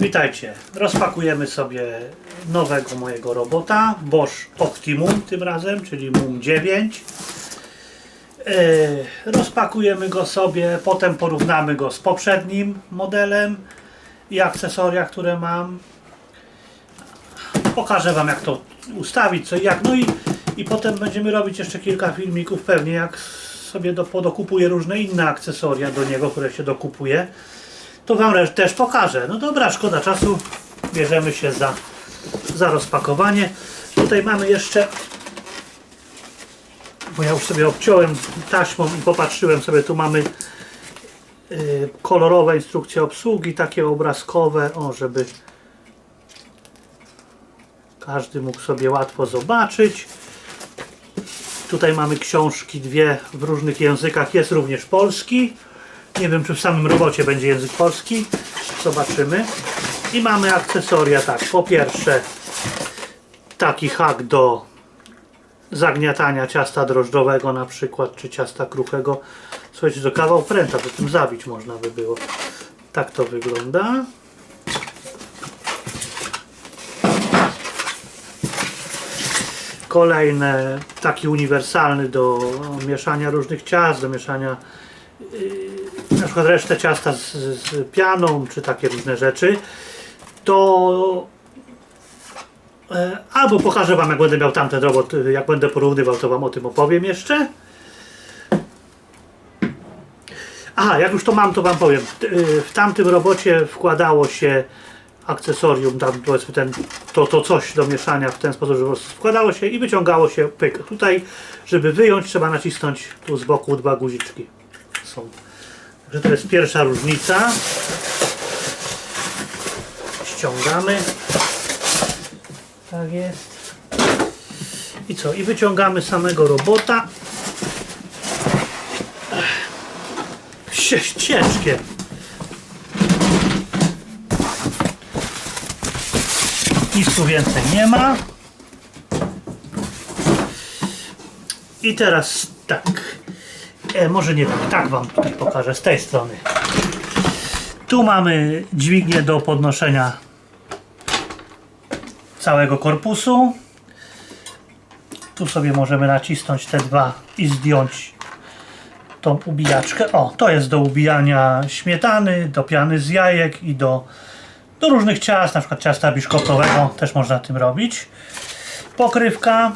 Witajcie. Rozpakujemy sobie nowego mojego robota Bosch Optimum tym razem, czyli MUM 9. Yy, rozpakujemy go sobie, potem porównamy go z poprzednim modelem i akcesoria, które mam. Pokażę Wam jak to ustawić, co i jak. No i, i potem będziemy robić jeszcze kilka filmików pewnie jak sobie do, podokupuję różne inne akcesoria do niego, które się dokupuje to Wam też pokażę. No dobra, szkoda czasu. Bierzemy się za, za rozpakowanie. Tutaj mamy jeszcze, bo ja już sobie obciąłem taśmą i popatrzyłem sobie, tu mamy y, kolorowe instrukcje obsługi, takie obrazkowe, o, żeby każdy mógł sobie łatwo zobaczyć. Tutaj mamy książki dwie w różnych językach, jest również polski. Nie wiem, czy w samym robocie będzie język polski. Zobaczymy. I mamy akcesoria tak. Po pierwsze taki hak do zagniatania ciasta drożdżowego na przykład, czy ciasta kruchego. Słuchajcie, to kawał pręta, to tym zabić można by było. Tak to wygląda. Kolejne, taki uniwersalny do mieszania różnych ciast, do mieszania na przykład resztę ciasta z, z pianą, czy takie różne rzeczy, to e, albo pokażę Wam, jak będę miał tamten robot, e, jak będę porównywał, to Wam o tym opowiem jeszcze. Aha, jak już to mam, to Wam powiem. E, W tamtym robocie wkładało się akcesorium, tam powiedzmy ten, to, to coś do mieszania w ten sposób, że po prostu wkładało się i wyciągało się pyk. Tutaj, żeby wyjąć, trzeba nacisnąć tu z boku dwa guziczki. Są. Także to jest pierwsza różnica. Ściągamy. Tak jest. I co? I wyciągamy samego robota. Ciężkie. Nic tu więcej nie ma. I teraz tak. E, może nie tak, tak Wam tutaj pokażę z tej strony. Tu mamy dźwignię do podnoszenia całego korpusu. Tu sobie możemy nacisnąć te dwa i zdjąć tą ubijaczkę. O, to jest do ubijania śmietany, do piany z jajek i do, do różnych ciast, na przykład ciasta biszkoptowego też można tym robić. Pokrywka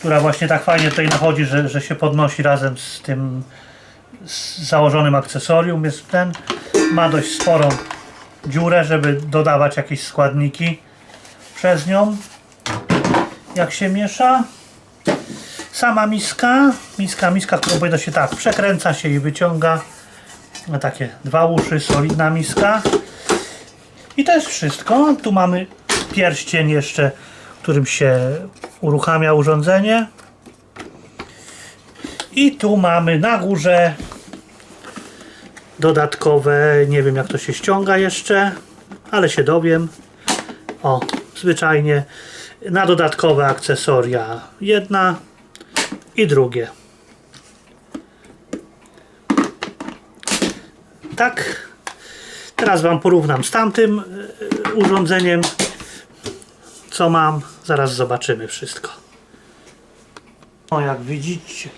która właśnie tak fajnie tutaj nachodzi, że, że się podnosi razem z tym z założonym akcesorium. Jest ten, ma dość sporą dziurę, żeby dodawać jakieś składniki przez nią, jak się miesza. Sama miska, miska, miska, którą powinno się tak, przekręca się i wyciąga na takie dwa uszy, solidna miska. I to jest wszystko. Tu mamy pierścień jeszcze, którym się uruchamia urządzenie. I tu mamy na górze dodatkowe, nie wiem jak to się ściąga jeszcze, ale się dowiem. O, zwyczajnie na dodatkowe akcesoria jedna i drugie. Tak. Teraz Wam porównam z tamtym y, urządzeniem co mam, zaraz zobaczymy wszystko. O, jak widzicie,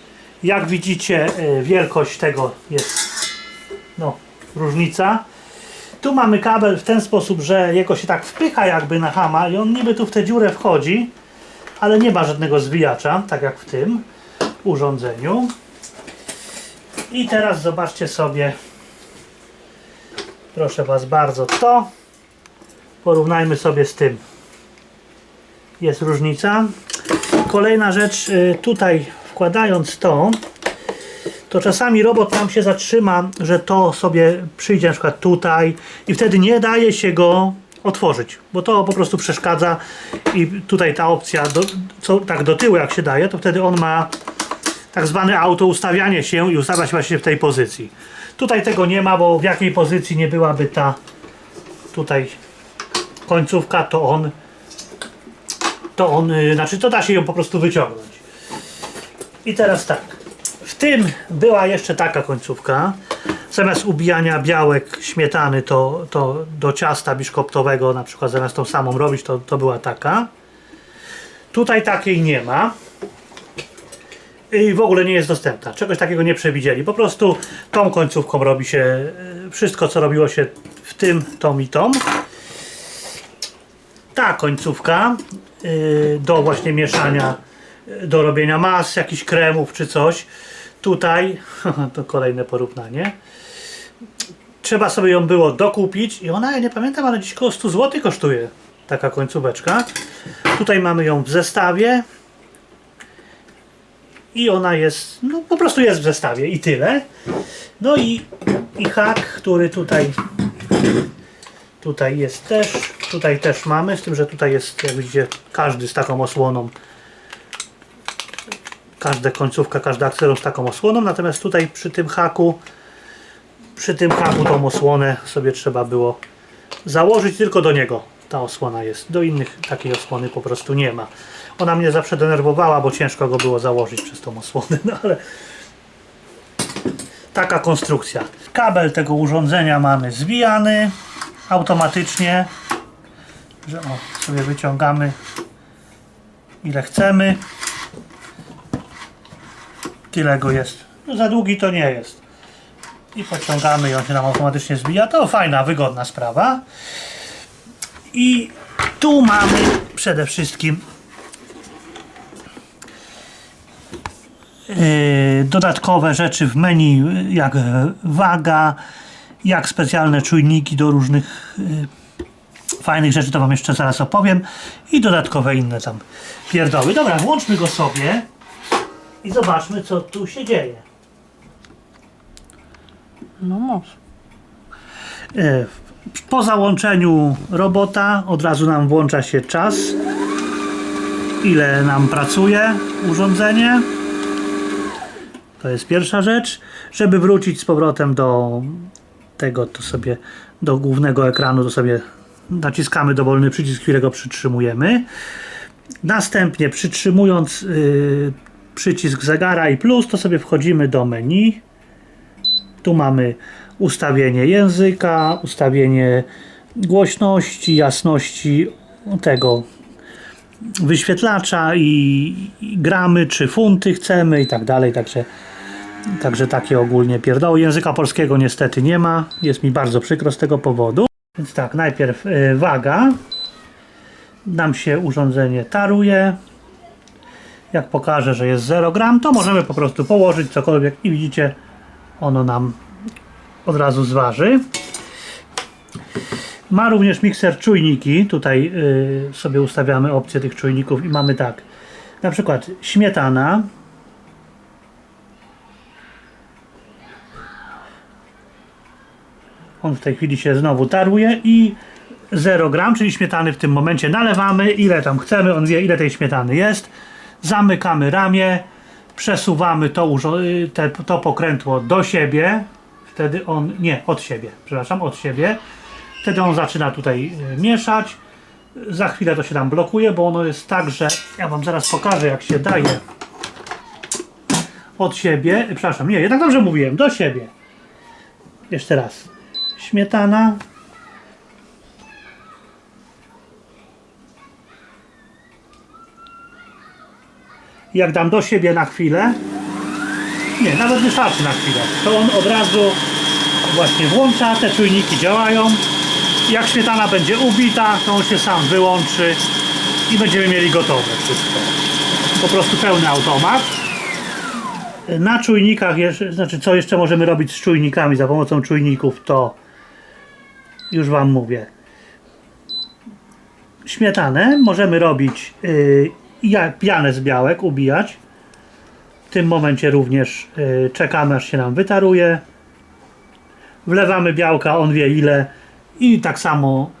jak widzicie, e, wielkość tego jest no, różnica. Tu mamy kabel w ten sposób, że jego się tak wpycha jakby na hama i on niby tu w tę dziurę wchodzi, ale nie ma żadnego zwijacza, tak jak w tym urządzeniu. I teraz zobaczcie sobie, proszę Was bardzo, to porównajmy sobie z tym jest różnica. Kolejna rzecz, y, tutaj wkładając to, to czasami robot nam się zatrzyma, że to sobie przyjdzie na przykład tutaj i wtedy nie daje się go otworzyć, bo to po prostu przeszkadza i tutaj ta opcja, do, co, tak do tyłu jak się daje, to wtedy on ma tak zwane auto ustawianie się i ustawia się właśnie w tej pozycji. Tutaj tego nie ma, bo w jakiej pozycji nie byłaby ta tutaj końcówka, to on to on, y, znaczy to da się ją po prostu wyciągnąć. I teraz tak, w tym była jeszcze taka końcówka, zamiast ubijania białek śmietany, to, to do ciasta biszkoptowego na przykład zamiast tą samą robić, to, to była taka. Tutaj takiej nie ma. I w ogóle nie jest dostępna. Czegoś takiego nie przewidzieli. Po prostu tą końcówką robi się e, wszystko, co robiło się w tym, tą i tą. Ta końcówka y, do właśnie mieszania, y, do robienia mas, jakichś kremów czy coś. Tutaj, to kolejne porównanie. Trzeba sobie ją było dokupić i ona, ja nie pamiętam, ale dziś koło 100 zł kosztuje taka końcóweczka. Tutaj mamy ją w zestawie i ona jest, no po prostu jest w zestawie i tyle. No i, i hak, który tutaj tutaj jest też, tutaj też mamy, z tym, że tutaj jest, jak widzicie, każdy z taką osłoną. Każda końcówka, każda akceron z taką osłoną, natomiast tutaj przy tym haku, przy tym haku tą osłonę sobie trzeba było założyć, tylko do niego ta osłona jest. Do innych takiej osłony po prostu nie ma. Ona mnie zawsze denerwowała, bo ciężko go było założyć przez tą osłonę, no ale taka konstrukcja. Kabel tego urządzenia mamy zwijany automatycznie, że o, sobie wyciągamy ile chcemy. Tyle go jest. No za długi to nie jest. I pociągamy i on się nam automatycznie zwija. To fajna, wygodna sprawa. I tu mamy przede wszystkim yy, dodatkowe rzeczy w menu, jak waga, jak specjalne czujniki do różnych yy, fajnych rzeczy, to Wam jeszcze zaraz opowiem. I dodatkowe inne tam pierdoły. Dobra, włączmy go sobie i zobaczmy, co tu się dzieje. No może. E, Po załączeniu robota od razu nam włącza się czas, ile nam pracuje urządzenie. To jest pierwsza rzecz. Żeby wrócić z powrotem do tego, to sobie do głównego ekranu, to sobie naciskamy dowolny przycisk, którego przytrzymujemy. Następnie przytrzymując y, przycisk zegara i plus, to sobie wchodzimy do menu. Tu mamy ustawienie języka, ustawienie głośności, jasności tego wyświetlacza i gramy, czy funty chcemy i tak dalej, także, także takie ogólnie pierdoły. Języka polskiego niestety nie ma, jest mi bardzo przykro z tego powodu. Więc tak, najpierw y, waga. Nam się urządzenie taruje. Jak pokaże, że jest 0 gram, to możemy po prostu położyć cokolwiek i widzicie, ono nam od razu zważy. Ma również mikser czujniki. Tutaj y, sobie ustawiamy opcję tych czujników i mamy tak. Na przykład śmietana. On w tej chwili się znowu taruje i 0 gram, czyli śmietany w tym momencie nalewamy, ile tam chcemy, on wie ile tej śmietany jest. Zamykamy ramię, przesuwamy to, y, te, to pokrętło do siebie, wtedy on, nie, od siebie, przepraszam, od siebie. Wtedy on zaczyna tutaj y, mieszać. Za chwilę to się tam blokuje, bo ono jest tak, że ja wam zaraz pokażę jak się daje od siebie, przepraszam, nie, jednak dobrze mówiłem, do siebie. Jeszcze raz. Śmietana. Jak dam do siebie na chwilę, nie, nawet wystarczy na chwilę. To on od razu właśnie włącza, te czujniki działają. Jak śmietana będzie ubita, to on się sam wyłączy i będziemy mieli gotowe wszystko. Po prostu pełny automat. Na czujnikach, znaczy co jeszcze możemy robić z czujnikami za pomocą czujników, to już Wam mówię. Śmietanę możemy robić yy, pianę z białek, ubijać. W tym momencie również y, czekamy aż się nam wytaruje. Wlewamy białka, on wie ile i tak samo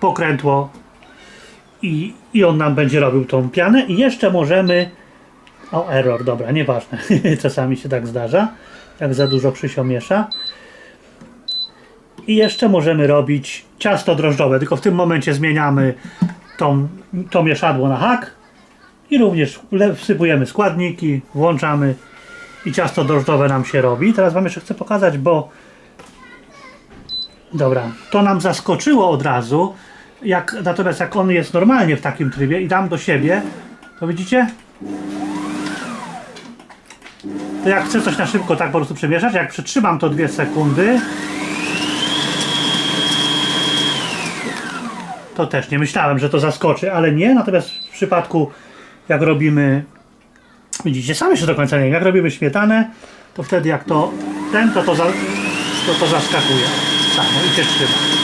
pokrętło i, i on nam będzie robił tą pianę i jeszcze możemy o error, dobra, nieważne czasami się tak zdarza jak za dużo Krzysio miesza i jeszcze możemy robić ciasto drożdżowe, tylko w tym momencie zmieniamy tą, to mieszadło na hak i również wsypujemy składniki, włączamy i ciasto drożdżowe nam się robi. Teraz Wam jeszcze chcę pokazać, bo Dobra, to nam zaskoczyło od razu. Jak, natomiast jak on jest normalnie w takim trybie i dam do siebie, to widzicie? To jak chcę coś na szybko tak po prostu przemieszać, jak przytrzymam to dwie sekundy, to też nie myślałem, że to zaskoczy, ale nie. Natomiast w przypadku jak robimy, widzicie, sam jeszcze do końca nie wiem, jak robimy śmietanę, to wtedy jak to ten, to to, za, to, to zaskakuje samo i się trzyma.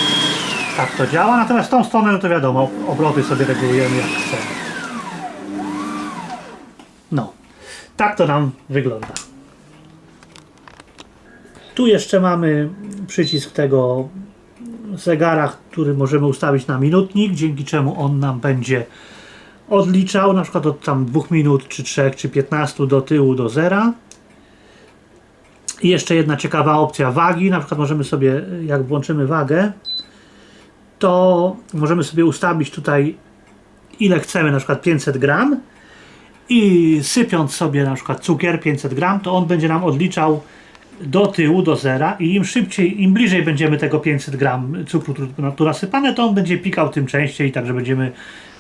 Tak to działa, natomiast tą stronę no to wiadomo, obroty sobie regulujemy jak chcemy. No, tak to nam wygląda. Tu jeszcze mamy przycisk tego zegara, który możemy ustawić na minutnik, dzięki czemu on nam będzie odliczał na przykład od tam 2 minut, czy 3, czy 15 do tyłu do zera. I jeszcze jedna ciekawa opcja wagi, na przykład możemy sobie, jak włączymy wagę, to możemy sobie ustawić tutaj ile chcemy, na przykład 500 gram i sypiąc sobie na przykład cukier 500 gram, to on będzie nam odliczał do tyłu, do zera i im szybciej, im bliżej będziemy tego 500 gram cukru tu- nasypane, to on będzie pikał tym częściej, także będziemy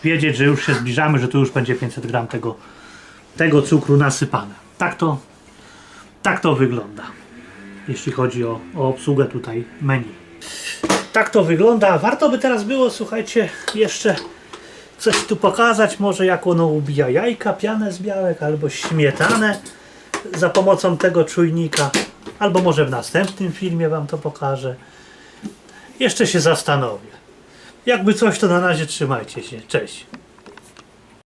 wiedzieć, że już się zbliżamy, że tu już będzie 500 gram tego, tego cukru nasypane. Tak to, tak to wygląda, jeśli chodzi o, o obsługę tutaj menu. Tak to wygląda. Warto by teraz było, słuchajcie, jeszcze coś tu pokazać, może jak ono ubija jajka, pianę z białek albo śmietanę za pomocą tego czujnika. Albo może w następnym filmie Wam to pokażę. Jeszcze się zastanowię. Jakby coś, to na razie trzymajcie się. Cześć.